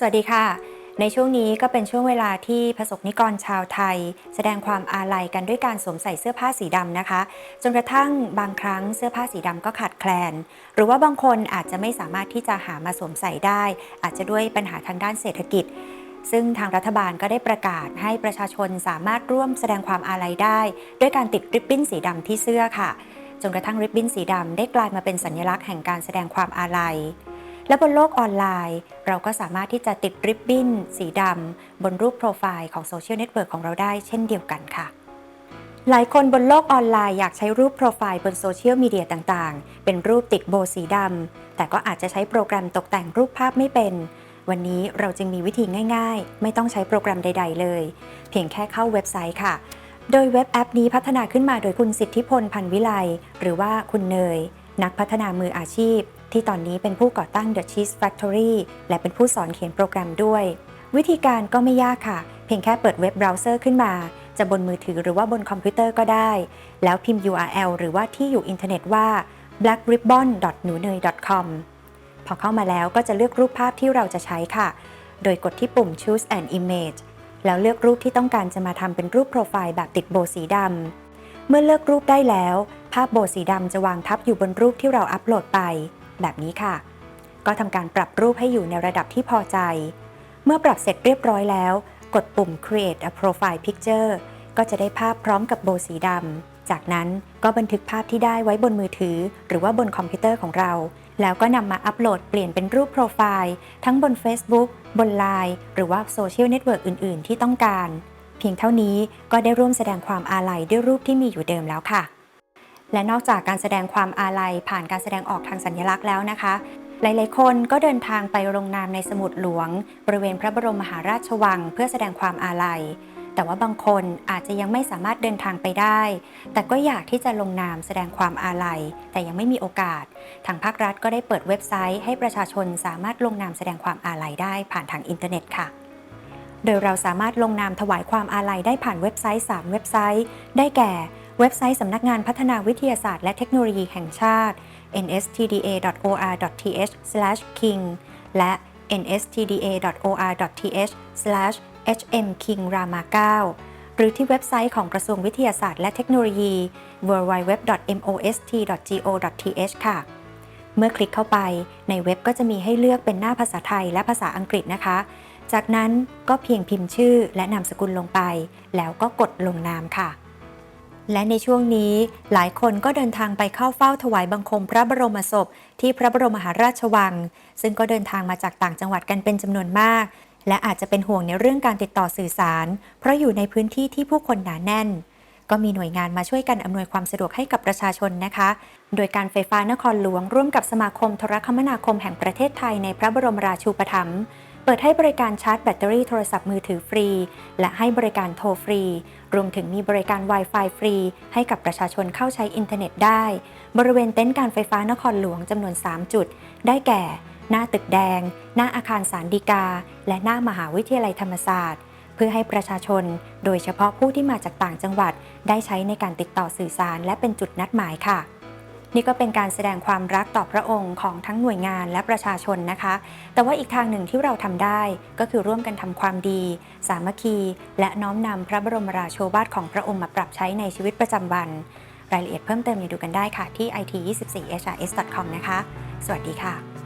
สวัสดีค่ะ ในช่วงนี้ก็เป็นช่วงเวลาที่ประสบนิกรชาวไทย แสดงความอาลัยกันด้วยการสวมใส่เสื้อผ้าสีดำนะคะ จนกระทั่งบางครั้งเสื้อผ้าสีดำก็ขาดแคลน หรือว่าบางคนอาจจะไม่สามารถที่จะหามาสวมใส่ได้ อาจจะด้วยปัญหาทางด้านเศรษฐกิจซึ่งทางรัฐบาลก็ได้ประกาศให้ประชาชนสามารถร่วมแสดงความอาลัยได้ ด้วยการติดริบบิ้นสีดำที่เสื้อค่ะ จนกระทั่งริบบิ้นสีดำได้กลายมาเป็นสัญลักษณ์แห่งการแสดงความอาลัย และบนโลกออนไลน์ เราก็สามารถที่จะติดริบบิ้น สีดำบนรูปโปรไฟล์ของโซเชียลเน็ตเวิร์กของเราได้เช่นเดียวกันค่ะ หลายคนบนโลกออนไลน์อยากใช้รูปโปรไฟล์บนโซเชียลมีเดียต่างๆ เป็นรูปติดโบสีดำแต่ก็อาจจะใช้โปรแกรมตกแต่งรูปภาพไม่เป็น วันนี้เราจึงมีวิธีง่าย ๆ ไม่ต้องใช้โปรแกรมใด ๆ เลย เพียงแค่เข้าเว็บไซต์ค่ะโดยเว็บแอปนี้พัฒนาขึ้นมาโดยคุณสิทธิพลพันวิไลหรือว่าคุณเนย นักพัฒนามืออาชีพ ที่ตอนนี้เป็นผู้ก่อตั้ง The Cheese Factory และเป็นผู้สอนเขียนโปรแกรมด้วย วิธีการก็ไม่ยากค่ะ เพียงแค่เปิดเว็บเบราว์เซอร์ขึ้นมา จะบนมือถือหรือว่าบนคอมพิวเตอร์ก็ได้ แล้วพิมพ์ URL หรือว่าที่อยู่อินเทอร์เน็ตว่า blackribbon.nuney.com พอเข้ามาแล้วก็จะเลือกรูปภาพที่เราจะใช้ค่ะ โดยกดที่ปุ่ม choose an image แล้วเลือกรูปที่ต้องการจะมาทำเป็นรูปโปรไฟล์แบบติดโบสีดำเมื่อเลือกรูปได้แล้ว ภาพโบสีดำจะวางทับอยู่บนรูปที่เราอัปโหลดไป แบบนี้ค่ะ ก็ทำการปรับรูปให้อยู่ในระดับที่พอใจ เมื่อปรับเสร็จเรียบร้อยแล้ว กดปุ่ม create a profile picture ก็จะได้ภาพพร้อมกับโบสีดำ จากนั้นก็บันทึกภาพที่ได้ไว้บนมือถือ หรือว่าบนคอมพิวเตอร์ของเรา แล้วก็นำมาอัปโหลดเปลี่ยนเป็นรูปโปรไฟล์ ทั้งบน Facebook บน Line หรือว่าโซเชียลเน็ตเวิร์กอื่น ๆ ที่ต้องการ เพียงเท่านี้ก็ได้ร่วมแสดงความอาลัยด้วยรูปที่มีอยู่เดิมแล้วค่ะ และนอกจากการแสดงความอาลัยผ่านการแสดงออกทางสัญลักษณ์แล้วนะคะ หลายๆ คนก็เดินทางไปลงนามในสมุดหลวง บริเวณพระบรมมหาราชวัง เพื่อแสดงความอาลัย แต่ว่าบางคนอาจจะยังไม่สามารถเดินทางไปได้ แต่ก็อยากที่จะลงนามแสดงความอาลัย แต่ยังไม่มีโอกาส ทางภาครัฐก็ได้เปิดเว็บไซต์ ให้ประชาชนสามารถลงนามแสดงความอาลัยได้ผ่านทางอินเทอร์เน็ตค่ะโดยเราสามารถลงนามถวายความอาลัยได้ผ่านเว็บไซต์ 3 เว็บไซต์ ได้แก่ เว็บไซต์สำนักงานพัฒนาวิทยาศาสตร์และเทคโนโลยีแห่งชาติ nstda.or.th/king และ nstda.or.th/hmkingrama9 หรือที่เว็บไซต์ของกระทรวงวิทยาศาสตร์และเทคโนโลยี www.most.go.th ค่ะ เมื่อคลิกเข้าไปในเว็บก็จะมีให้เลือกเป็นหน้าภาษาไทยและภาษาอังกฤษนะคะ จากนั้นก็เพียงพิมพ์ชื่อและนามสกุลลงไป แล้วก็กดลงนามค่ะ และในช่วงนี้หลายคนก็เดินทางไปเข้าเฝ้าถวายบังคมพระบรมศพ ที่พระบรมมหาราชวัง ซึ่งก็เดินทางมาจากต่างจังหวัดกันเป็นจำนวนมาก และอาจจะเป็นห่วงในเรื่องการติดต่อสื่อสาร เพราะอยู่ในพื้นที่ที่ผู้คนหนาแน่น ก็มีหน่วยงานมาช่วยกันอำนวยความสะดวกให้กับประชาชนนะคะ โดยการไฟฟ้านครหลวงร่วมกับสมาคมโทรคมนาคมแห่งประเทศไทยในพระบรมราชูปถัมภ์ เปิดให้บริการชาร์จแบตเตอรี่โทรศัพท์มือถือฟรี และให้บริการโทรฟรี รวมถึงมีบริการ Wi-Fi ฟรี ให้กับประชาชนเข้าใช้อินเทอร์เน็ตได้ บริเวณเต็นท์การไฟฟ้านครหลวงจำนวน 3 จุด ได้แก่ หน้าตึกแดง หน้าอาคารสารดีกา และหน้ามหาวิทยาลัยธรรมศาสตร์ เพื่อให้ประชาชน โดยเฉพาะผู้ที่มาจากต่างจังหวัด ได้ใช้ในการติดต่อสื่อสาร และเป็นจุดนัดหมายค่ะ นี่ก็เป็นการแสดงความรักต่อพระองค์ของทั้งหน่วยงานและประชาชนนะคะ แต่ว่าอีกทางหนึ่งที่เราทำได้ก็คือร่วมกันทำความดี สามัคคี และน้อมนำพระบรมราโชวาทของพระองค์มาปรับใช้ในชีวิตประจำวัน รายละเอียดเพิ่มเติมอย่าดูกันได้ค่ะที่ it24hrs.com นะคะ สวัสดีค่ะ